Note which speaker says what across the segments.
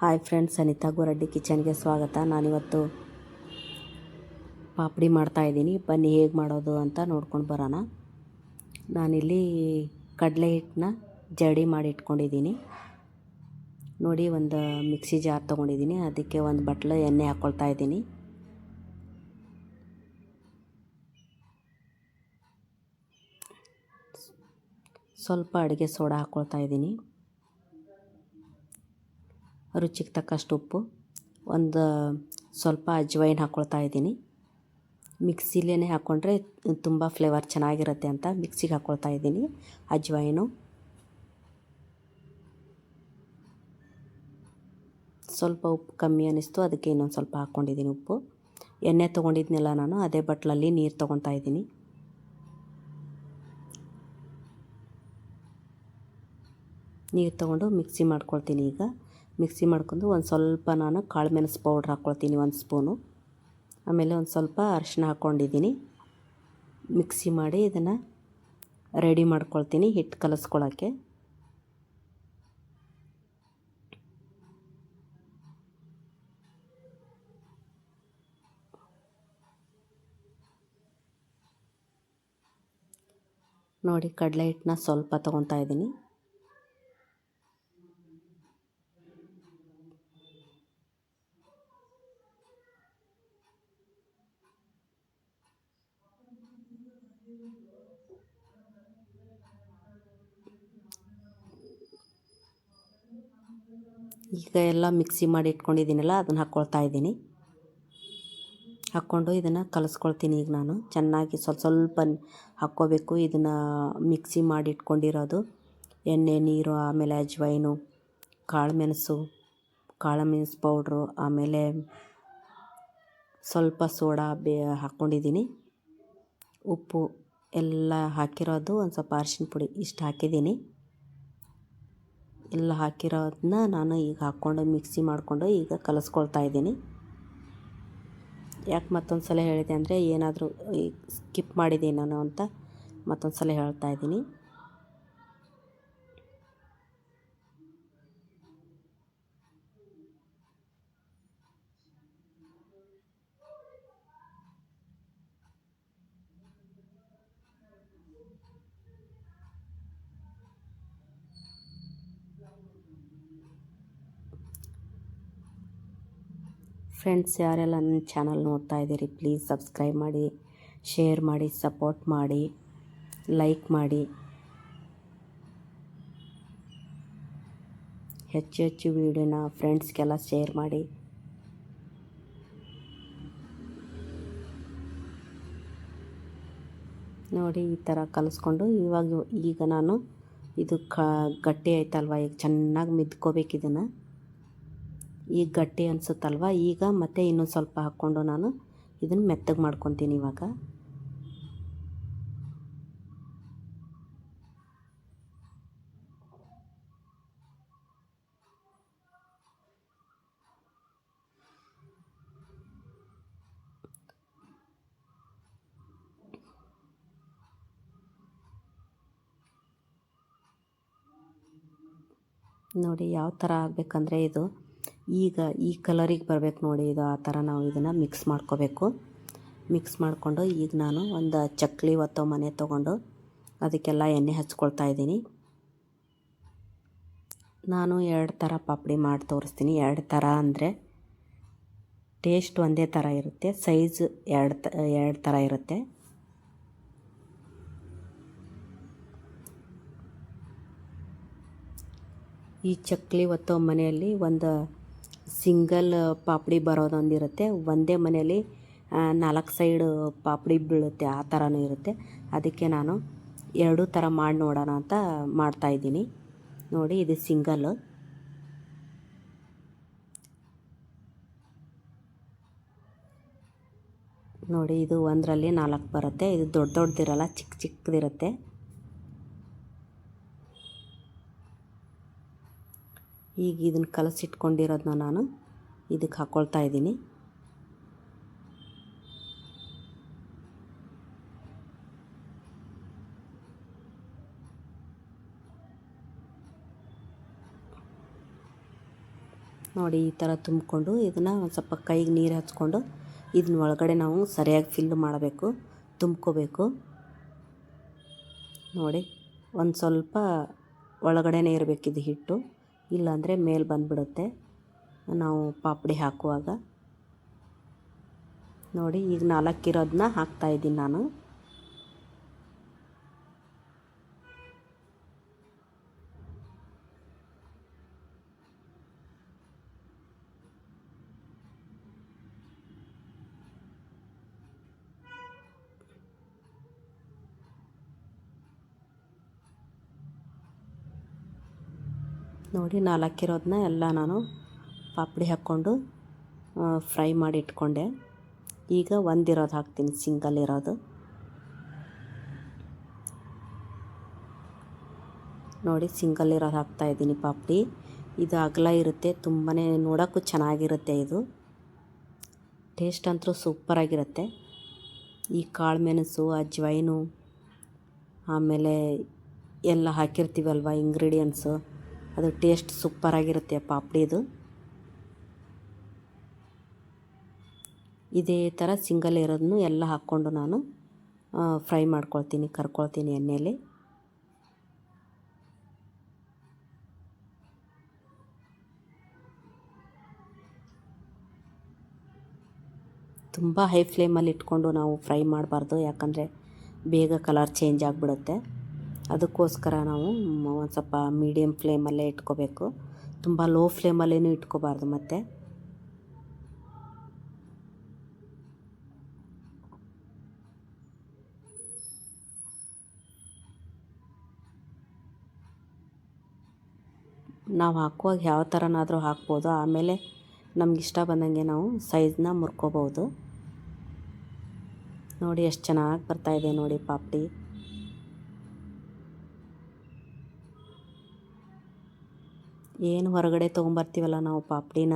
Speaker 1: Hi friends Anita Goraddi ಕಿಚನ್ಗೆ ಸ್ವಾಗತ. ನಾನಿವತ್ತು ಪಾಪಡಿ ಮಾಡ್ತಾಯಿದ್ದೀನಿ ಬನ್ನಿ ಹೇಗೆ ಮಾಡೋದು ಅಂತ ನೋಡ್ಕೊಂಡು ಬರೋಣ. ನಾನಿಲ್ಲಿ ಕಡಲೆ ಹಿಟ್ಟನ್ನ ಜಡಿ ಮಾಡಿ ಇಟ್ಕೊಂಡಿದ್ದೀನಿ. ನೋಡಿ, ಒಂದು ಮಿಕ್ಸಿ ಜಾರ್ ತೊಗೊಂಡಿದ್ದೀನಿ. ಅದಕ್ಕೆ ಒಂದು ಬಟ್ಲು ಎಣ್ಣೆ ಹಾಕ್ಕೊಳ್ತಾ ಇದ್ದೀನಿ. ಸ್ವಲ್ಪ ಅಡುಗೆ ಸೋಡಾ ಹಾಕ್ಕೊಳ್ತಾ ಇದ್ದೀನಿ. ರುಚಿಗೆ ತಕ್ಕಷ್ಟು ಉಪ್ಪು, ಒಂದು ಸ್ವಲ್ಪ ಅಜ್ವೈನ್ ಹಾಕ್ಕೊಳ್ತಾ ಇದ್ದೀನಿ. ಮಿಕ್ಸಿಲೇ ಹಾಕ್ಕೊಂಡ್ರೆ ತುಂಬ ಫ್ಲೇವರ್ ಚೆನ್ನಾಗಿರುತ್ತೆ ಅಂತ ಮಿಕ್ಸಿಗೆ ಹಾಕ್ಕೊಳ್ತಾ ಇದ್ದೀನಿ ಅಜ್ವೈನು ಸ್ವಲ್ಪ ಉಪ್ಪು ಕಮ್ಮಿ ಅನ್ನಿಸ್ತು, ಅದಕ್ಕೆ ಇನ್ನೊಂದು ಸ್ವಲ್ಪ ಹಾಕ್ಕೊಂಡಿದ್ದೀನಿ ಉಪ್ಪು. ಎಣ್ಣೆ ತೊಗೊಂಡಿದ್ನೆಲ್ಲ ನಾನು, ಅದೇ ಬಟ್ಲಲ್ಲಿ ನೀರು ತೊಗೊತಾ ಇದ್ದೀನಿ. ನೀರು ತೊಗೊಂಡು ಮಿಕ್ಸಿ ಮಾಡ್ಕೊಳ್ತೀನಿ ಈಗ. ಮಿಕ್ಸಿ ಮಾಡ್ಕೊಂಡು ಒಂದು ಸ್ವಲ್ಪ ನಾನು ಕಾಳು ಮೆಣಸು ಪೌಡ್ರ್ ಹಾಕ್ಕೊಳ್ತೀನಿ ಒಂದು ಸ್ಪೂನು. ಆಮೇಲೆ ಒಂದು ಸ್ವಲ್ಪ ಅರಿಶಿನ ಹಾಕ್ಕೊಂಡಿದ್ದೀನಿ. ಮಿಕ್ಸಿ ಮಾಡಿ ಇದನ್ನು ರೆಡಿ ಮಾಡ್ಕೊಳ್ತೀನಿ ಹಿಟ್ಟು ಕಲಸ್ಕೊಳ್ಳೋಕ್ಕೆ ನೋಡಿ ಕಡಲೆ ಹಿಟ್ಟನ್ನ ಸ್ವಲ್ಪ ತೊಗೊತಾ ಇದ್ದೀನಿ. ಈಗ ಎಲ್ಲ ಮಿಕ್ಸಿ ಮಾಡಿ ಇಟ್ಕೊಂಡಿದ್ದೀನಲ್ಲ, ಅದನ್ನು ಹಾಕ್ಕೊಳ್ತಾ ಇದ್ದೀನಿ. ಹಾಕ್ಕೊಂಡು ಇದನ್ನು ಕಲಿಸ್ಕೊಳ್ತೀನಿ ಈಗ ನಾನು. ಚೆನ್ನಾಗಿ ಸ್ವಲ್ಪ ಸ್ವಲ್ಪ ಹಾಕ್ಕೋಬೇಕು. ಇದನ್ನು ಮಿಕ್ಸಿ ಮಾಡಿ ಇಟ್ಕೊಂಡಿರೋದು. ಎಣ್ಣೆ, ನೀರು, ಆಮೇಲೆ ಅಜ್ವೈನು ಕಾಳು ಮೆಣಸು ಕಾಳು ಮೆಣಸು ಪೌಡ್ರು ಆಮೇಲೆ ಸ್ವಲ್ಪ ಸೋಡಾ ಬೇ ಹಾಕ್ಕೊಂಡಿದ್ದೀನಿ. ಉಪ್ಪು ಎಲ್ಲ ಹಾಕಿರೋದು ಒಂದು ಸ್ವಲ್ಪ ಅರ್ಶಿನ ಪುಡಿ ಇಷ್ಟು ಹಾಕಿದ್ದೀನಿ. ಎಲ್ಲ ಹಾಕಿರೋದನ್ನ ನಾನು ಈಗ ಹಾಕ್ಕೊಂಡು ಮಿಕ್ಸಿ ಮಾಡಿಕೊಂಡು ಈಗ ಕಲಿಸ್ಕೊಳ್ತಾ ಇದ್ದೀನಿ. ಯಾಕೆ ಮತ್ತೊಂದು ಸಲ ಹೇಳಿದೆ ಅಂದರೆ ಏನಾದರೂ ಸ್ಕಿಪ್ ಮಾಡಿದ್ದೀನಿ ನಾನು ಅಂತ ಮತ್ತೊಂದು ಸಲ ಹೇಳ್ತಾ ಇದ್ದೀನಿ. ಫ್ರೆಂಡ್ಸ್ ಯಾರೆಲ್ಲ ನನ್ನ ಚಾನಲ್ ನೋಡ್ತಾ ಇದ್ದೀರಿ ಪ್ಲೀಸ್ ಸಬ್ಸ್ಕ್ರೈಬ್ ಮಾಡಿ ಶೇರ್ ಮಾಡಿ ಸಪೋರ್ಟ್ ಮಾಡಿ ಲೈಕ್ ಮಾಡಿ. ಹೆಚ್ಚು ಹೆಚ್ಚು ವೀಡಿಯೋನ ಫ್ರೆಂಡ್ಸ್ಗೆಲ್ಲ ಶೇರ್ ಮಾಡಿ. ನೋಡಿ, ಈ ಥರ ಕಲಿಸ್ಕೊಂಡು ಇವಾಗ, ಈಗ ನಾನು ಇದು ಕ, ಗಟ್ಟಿ ಆಯ್ತಲ್ವ? ಈಗ ಚೆನ್ನಾಗಿ ಮಿದ್ಕೋಬೇಕು ಇದನ್ನು. ಈಗ ಗಟ್ಟಿ ಅನಿಸುತ್ತಲ್ವ? ಈಗ ಮತ್ತೆ ಇನ್ನೊಂದು ಸ್ವಲ್ಪ ಹಾಕ್ಕೊಂಡು ನಾನು ಇದನ್ನು ಮೆತ್ತಗೆ ಮಾಡ್ಕೊತೀನಿ ಇವಾಗ. ನೋಡಿ, ಯಾವ ಥರ ಆಗಬೇಕಂದ್ರೆ ಇದು. ಈಗ ಈ ಕಲರಿಗೆ ಬರಬೇಕು ನೋಡಿ, ಇದು ಆ ಥರ ನಾವು ಇದನ್ನು ಮಿಕ್ಸ್ ಮಾಡ್ಕೋಬೇಕು. ಮಿಕ್ಸ್ ಮಾಡಿಕೊಂಡು ಈಗ ನಾನು ಒಂದು ಚಕ್ಲಿ ಒತ್ತೋ ಮನೆ ತೊಗೊಂಡು ಅದಕ್ಕೆಲ್ಲ ಎಣ್ಣೆ ಹಚ್ಕೊಳ್ತಾ ಇದ್ದೀನಿ. ನಾನು ಎರಡು ಥರ ಪಾಪಡಿ ಮಾಡಿ ತೋರಿಸ್ತೀನಿ. ಎರಡು ಥರ ಅಂದರೆ ಟೇಸ್ಟ್ ಒಂದೇ ಥರ ಇರುತ್ತೆ ಸೈಜ್ ಎರಡು ತ ಎರಡು ಥರ ಇರುತ್ತೆ. ಈ ಚಕ್ಲಿ ಒತ್ತೋ ಮನೆಯಲ್ಲಿ ಒಂದು ಸಿಂಗಲ್ ಪಾಪಡಿ ಬರೋದೊಂದಿರುತ್ತೆ ಒಂದೇ ಮನೆಯಲ್ಲಿ ನಾಲ್ಕು ಸೈಡ್ ಪಾಪಡಿ ಬೀಳುತ್ತೆ, ಆ ಥರನೂ ಇರುತ್ತೆ. ಅದಕ್ಕೆ ನಾನು ಎರಡೂ ಥರ ಮಾಡಿ ನೋಡೋಣ ಅಂತ ಮಾಡ್ತಾಯಿದ್ದೀನಿ ನೋಡಿ, ಇದು ಸಿಂಗಲ್ಲು ನೋಡಿ, ಇದು ಒಂದರಲ್ಲಿ ನಾಲ್ಕು ಬರುತ್ತೆ. ಇದು ದೊಡ್ಡ ದೊಡ್ಡದಿರಲ್ಲ ಚಿಕ್ಕ ಚಿಕ್ಕದಿರುತ್ತೆ ಈಗ ಇದನ್ನು ಕಲಸಿಟ್ಕೊಂಡಿರೋದನ್ನ ನಾನು ಇದಕ್ಕೆ ಹಾಕ್ಕೊಳ್ತಾ ಇದ್ದೀನಿ. ನೋಡಿ ಈ ಥರ ತುಂಬಿಕೊಂಡು ಇದನ್ನು ಒಂದು ಸ್ವಲ್ಪ ಕೈಗೆ ನೀರು ಹಚ್ಕೊಂಡು ಇದನ್ನ ಒಳಗಡೆ ನಾವು ಸರಿಯಾಗಿ ಫಿಲ್ ಮಾಡಬೇಕು, ತುಂಬ್ಕೋಬೇಕು. ನೋಡಿ, ಒಂದು ಸ್ವಲ್ಪ ಒಳಗಡೆನೇ ಇರಬೇಕಿದು ಹಿಟ್ಟು. ಇಲ್ಲಾಂದರೆ ಮೇಲೆ ಬಂದುಬಿಡುತ್ತೆ. ನಾವು ಪಾಪಡಿ ಹಾಕುವಾಗ. ನೋಡಿ ಈಗ ನಾಲ್ಕಿರೋದನ್ನ ಹಾಕ್ತಾಯಿದ್ದೀನಿ ನಾನು. ನೋಡಿ ನಾಲ್ಕಿರೋದನ್ನ ಎಲ್ಲ ನಾನು ಪಾಪಡಿ ಹಾಕ್ಕೊಂಡು ಫ್ರೈ ಮಾಡಿ ಇಟ್ಕೊಂಡೆ. ಈಗ ಒಂದಿರೋದು ಹಾಕ್ತೀನಿ, ಸಿಂಗಲ್ ಇರೋದು. ನೋಡಿ, ಸಿಂಗಲ್ ಇರೋದು ಹಾಕ್ತಾ ಇದ್ದೀನಿ ಪಾಪಡಿ. ಇದು ಅಗಲ ಇರುತ್ತೆ ತುಂಬಾ ನೋಡೋಕ್ಕೂ ಚೆನ್ನಾಗಿರುತ್ತೆ ಇದು. ಟೇಸ್ಟ್ ಅಂತೂ ಸೂಪರಾಗಿರುತ್ತೆ. ಈ ಕಾಳು ಮೆಣಸು ಅಜ್ವೈನು, ಆಮೇಲೆ ಎಲ್ಲ ಹಾಕಿರ್ತೀವಲ್ವ ಇಂಗ್ರೀಡಿಯೆಂಟ್ಸು ಅದು ಟೇಸ್ಟ್ ಸೂಪರಾಗಿರುತ್ತೆ ಪಾಪಡಿದು ಇದೇ ಥರ ಸಿಂಗಲ್ ಇರೋದನ್ನು ಎಲ್ಲ ಹಾಕ್ಕೊಂಡು ನಾನು ಫ್ರೈ ಮಾಡ್ಕೊಳ್ತೀನಿ, ಕರ್ಕೊಳ್ತೀನಿ ಎಣ್ಣೆಯಲ್ಲಿ ತುಂಬ ಹೈ ಫ್ಲೇಮಲ್ಲಿ ಇಟ್ಕೊಂಡು ನಾವು ಫ್ರೈ ಮಾಡಬಾರ್ದು, ಯಾಕಂದರೆ ಬೇಗ ಕಲರ್ ಚೇಂಜ್ ಆಗಿಬಿಡುತ್ತೆ. ಅದಕ್ಕೋಸ್ಕರ ನಾವು ಒಂದು ಸ್ವಲ್ಪ ಮೀಡಿಯಮ್ ಫ್ಲೇಮಲ್ಲೇ ಇಟ್ಕೋಬೇಕು. ತುಂಬ ಲೋ ಫ್ಲೇಮಲ್ಲೇನೂ ಇಟ್ಕೋಬಾರ್ದು ಮತ್ತು. ನಾವು ಹಾಕುವಾಗ ಯಾವ ಥರನಾದರೂ ಹಾಕ್ಬೋದು. ಆಮೇಲೆ ನಮ್ಗೆ ಇಷ್ಟ ಬಂದಂಗೆ ನಾವು ಸೈಜ್ನ ಮುರ್ಕೋಬೋದು ನೋಡಿ ಎಷ್ಟು ಚೆನ್ನಾಗಿ ಬರ್ತಾಯಿದೆ ನೋಡಿ ಪಾಪಡಿ. ಏನು ಹೊರಗಡೆ ತೊಗೊಂಬರ್ತೀವಲ್ಲ ನಾವು ಪಾಪಡಿನ,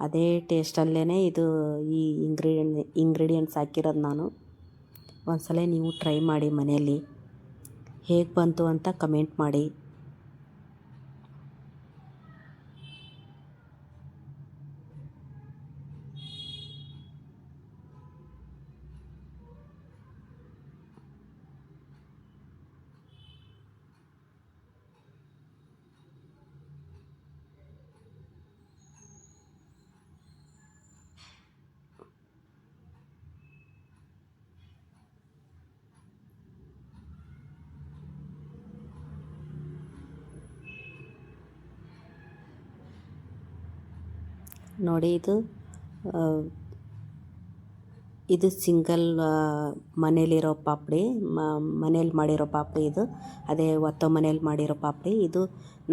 Speaker 1: ಅದೇ ಟೇಸ್ಟಲ್ಲೇ ಇದು ಈ ಇಂಗ್ರೀಡಿಯನ್, ಇಂಗ್ರೀಡಿಯೆಂಟ್ಸ್ ಹಾಕಿರೋದು ನಾನು. ಒಂದ್ಸಲ ನೀವು ಟ್ರೈ ಮಾಡಿ ಮನೆಯಲ್ಲಿ. ಹೇಗೆ ಬಂತು ಅಂತ ಕಮೆಂಟ್ ಮಾಡಿ. ನೋಡಿ ಇದು ಇದು ಸಿಂಗಲ್ ಮನೇಲಿರೋ ಪಾಪಡಿ ಮನೇಲಿ ಮಾಡಿರೋ ಪಾಪಡಿ ಇದು. ಅದೇ ಒತ್ತೋ ಮನೇಲಿ ಮಾಡಿರೋ ಪಾಪಡಿ. ಇದು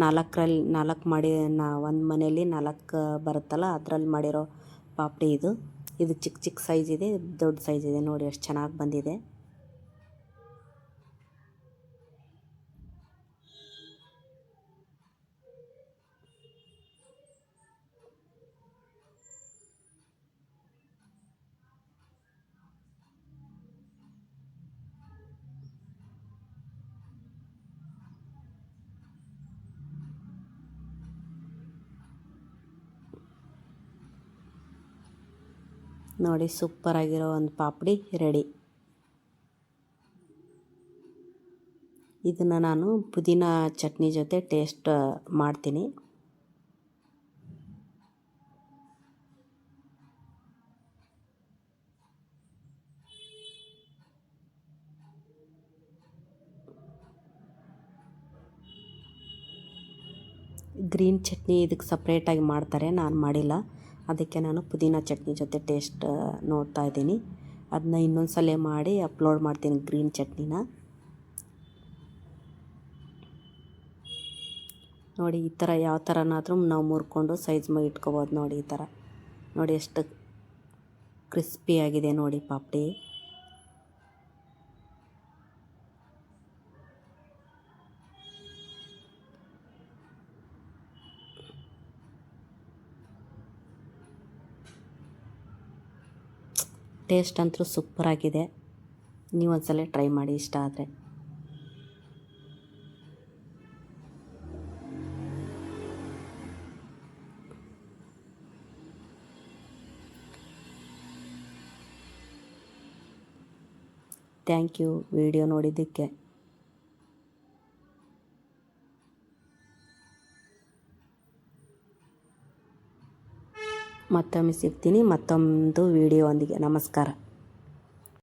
Speaker 1: ನಾಲ್ಕರಲ್ಲಿ, ನಾಲ್ಕು ಮಾಡಿ, ನಾ, ಒಂದು ಮನೇಲಿ ನಾಲ್ಕು ಬರುತ್ತಲ್ಲ, ಅದರಲ್ಲಿ ಮಾಡಿರೋ ಪಾಪಡಿ ಇದು. ಇದು ಚಿಕ್ಕ ಚಿಕ್ಕ ಸೈಜ್ ಇದೆ, ದೊಡ್ಡ ಸೈಜ್ ಇದೆ, ನೋಡಿ ಎಷ್ಟು ಚೆನ್ನಾಗಿ ಬಂದಿದೆ. ನೋಡಿ, ಸೂಪರಾಗಿರೋ ಒಂದು ಪಾಪಡಿ ರೆಡಿ. ಇದನ್ನು ನಾನು ಪುದೀನ ಚಟ್ನಿ ಜೊತೆ ಟೇಸ್ಟ್ ಮಾಡ್ತೀನಿ. ಗ್ರೀನ್ ಚಟ್ನಿ ಇದಕ್ಕೆ ಸಪ್ರೇಟಾಗಿ ಮಾಡ್ತಾರೆ, ನಾನು ಮಾಡಿಲ್ಲ. ಅದಕ್ಕೆ ನಾನು ಪುದೀನ ಚಟ್ನಿ ಜೊತೆ ಟೇಸ್ಟ್ ನೋಡ್ತಾ ಇದ್ದೀನಿ. ಅದನ್ನ ಇನ್ನೊಂದು ಸಲ ಮಾಡಿ ಅಪ್ಲೋಡ್ ಮಾಡ್ತೀನಿ ಗ್ರೀನ್ ಚಟ್ನಿನ. ನೋಡಿ, ಈ ಥರ ಯಾವ ಥರನಾದರೂ ನಾವು ಮುರ್ಕೊಂಡು ಸೈಜ್ ಮಾಡಿ ಇಟ್ಕೋಬೋದು ನೋಡಿ ಈ ಥರ ನೋಡಿ ಎಷ್ಟು ಕ್ರಿಸ್ಪಿಯಾಗಿದೆ ನೋಡಿ ಪಾಪಡಿ. ಟೇಸ್ಟ್ ಅಂತೂ ಸೂಪರಾಗಿದೆ ನೀವು ಒಂದ್ಸಲ ಟ್ರೈ ಮಾಡಿ ಇಷ್ಟ ಆದರೆ. Thank you. ವಿಡಿಯೋ ನೋಡಿದ್ದಕ್ಕೆ. ಮತ್ತೊಮ್ಮೆ ಸಿಗ್ತೀನಿ. ಮತ್ತೊಂದು ವಿಡಿಯೋ ಒಂದಿಗೆ. ನಮಸ್ಕಾರ.